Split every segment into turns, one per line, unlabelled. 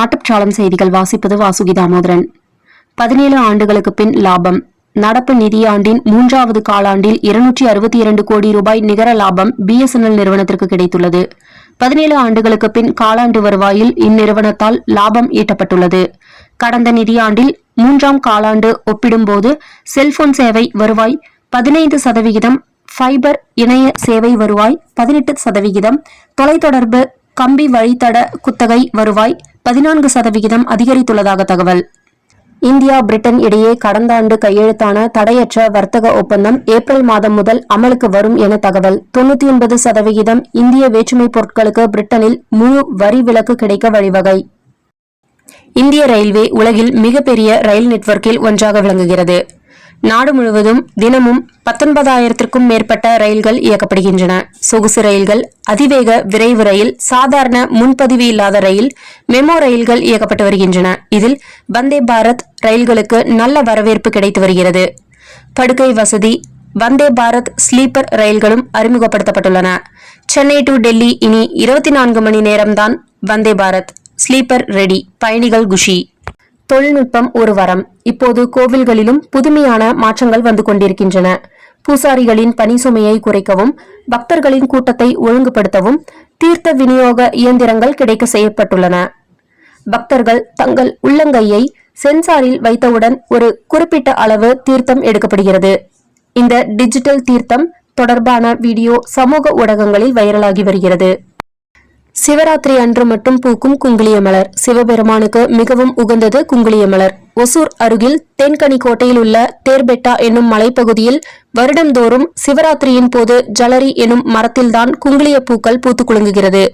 நாட்டுச்சாளம் செய்திகள் வாசிப்பது வாசுகி தாமோதரன். பதினேழு ஆண்டுகளுக்கு பின் லாபம். நடப்பு நிதியாண்டின் மூன்றாவது காலாண்டில் இருநூற்றி அறுபத்தி இரண்டு கோடி ரூபாய் நிகர லாபம் பிஎஸ்என்எல் நிறுவனத்திற்கு கிடைத்துள்ளது. பதினேழு ஆண்டுகளுக்கு பின் காலாண்டு வருவாயில் இந்நிறுவனத்தால் லாபம் ஈட்டப்பட்டுள்ளது. கடந்த நிதியாண்டில் மூன்றாம் காலாண்டு ஒப்பிடும்போது செல்போன் சேவை வருவாய் பதினைந்து சதவிகிதம் ஃபைபர் இணைய சேவை வருவாய் பதினெட்டு சதவிகிதம் தொலைத்தொடர்பு கம்பி வழித்தட குத்தகை வருவாய் பதினான்கு சதவிகிதம் அதிகரித்துள்ளதாக தகவல். இந்தியா பிரிட்டன் இடையே கடந்த ஆண்டு கையெழுத்தான தடையற்ற வர்த்தக ஒப்பந்தம் ஏப்ரல் மாதம் முதல் அமலுக்கு வரும் என தகவல். தொன்னூத்தி ஒன்பது சதவிகிதம் இந்திய வேற்றுமை பொருட்களுக்கு பிரிட்டனில் முழு வரி விலக்கு கிடைக்க வழிவகை. இந்திய ரயில்வே உலகில் மிகப்பெரிய ரயில் நெட்வொர்க்கில் ஒன்றாக விளங்குகிறது. நாடு முழுவதும் தினமும் பத்தொன்பதாயிரத்திற்கும் மேற்பட்ட ரயில்கள் இயக்கப்படுகின்றன. சொகுசு ரயில்கள் அதிவேக விரைவு ரயில் சாதாரண முன்பதிவு இல்லாத ரயில் மெமோ ரயில்கள் இயக்கப்பட்டு வருகின்றன. இதில் வந்தே பாரத் ரயில்களுக்கு நல்ல வரவேற்பு கிடைத்து வருகிறது. படுக்கை வசதி வந்தே பாரத் ஸ்லீப்பர் ரயில்களும் அறிமுகப்படுத்தப்பட்டுள்ளன. சென்னை டு டெல்லி இனி இருபத்தி நான்கு மணி நேரம்தான் வந்தே பாரத் ஸ்லீப்பர் ரெடி பயணிகள் குஷி. தொழில்நுட்பம் ஒரு வரம். இப்போது கோவில்களிலும் புதுமையான மாற்றங்கள் வந்து கொண்டிருக்கின்றன. பூசாரிகளின் பணி சுமையை குறைக்கவும் பக்தர்களின் கூட்டத்தை ஒழுங்குபடுத்தவும் தீர்த்த விநியோக இயந்திரங்கள் கிடைக்க செய்யப்பட்டுள்ளன. பக்தர்கள் தங்கள் உள்ளங்கையை சென்சாரில் வைத்தவுடன் ஒரு குறிப்பிட்ட அளவு தீர்த்தம் எடுக்கப்படுகிறது. இந்த டிஜிட்டல் தீர்த்தம் தொடர்பான வீடியோ சமூக ஊடகங்களில் வைரலாகி வருகிறது. சிவராத்திரி அன்று மட்டும் பூக்கும் குங்குளிய மலர். சிவபெருமானுக்கு மிகவும் உகந்தது குங்குளிய மலர். ஒசூர் அருகில் தென்கனி கோட்டையில் உள்ள தேர்பெட்டா என்னும் மலைப்பகுதியில் வருடந்தோறும் சிவராத்திரியின் போது ஜலரி எனும் மரத்தில்தான் குங்குளிய பூக்கள் பூத்து குலுங்குகிறது.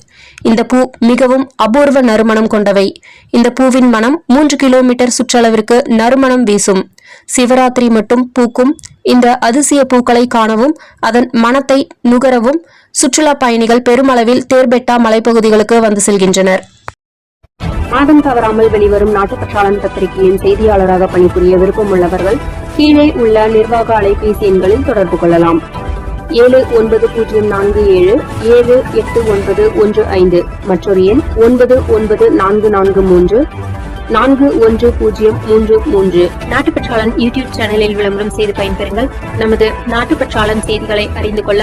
இந்த பூ மிகவும் அபூர்வ நறுமணம் கொண்டவை. இந்த பூவின் மனம் மூன்று கிலோமீட்டர் சுற்றளவிற்கு நறுமணம் வீசும். சிவராத்திரி மட்டும் பூக்கும் இந்த அதிசய பூக்களை காணவும் அதன் மனத்தை நுகரவும் சுற்றுலா பயணிகள் பெருமளவில் தேர்பெட்டா மலைப்பகுதிகளுக்கு வந்து செல்கின்றனர். மாதம் தவறாமல் வெளிவரும் நாட்டுப்பற்றாளன் பத்திரிகையின் செய்தியாளராக பணிபுரிய விருப்பம் உள்ளவர்கள் கீழே உள்ள நிர்வாக அலைபேசி எண்களில் தொடர்பு கொள்ளலாம். ஏழு ஒன்பது பூஜ்ஜியம் நான்கு ஏழு ஏழு எட்டு ஒன்பது ஒன்று ஐந்து மற்றொரு எண் ஒன்பது ஒன்பது நான்கு நான்கு மூன்று நான்கு ஒன்று பூஜ்ஜியம் மூன்று மூன்று. நாட்டுப்பற்றாளன் யூடியூப் சேனலில் விளம்பரம் செய்து பயன்பெறுங்கள். நமது நாட்டுப்பற்றாளன் செய்திகளை அறிந்து கொள்ள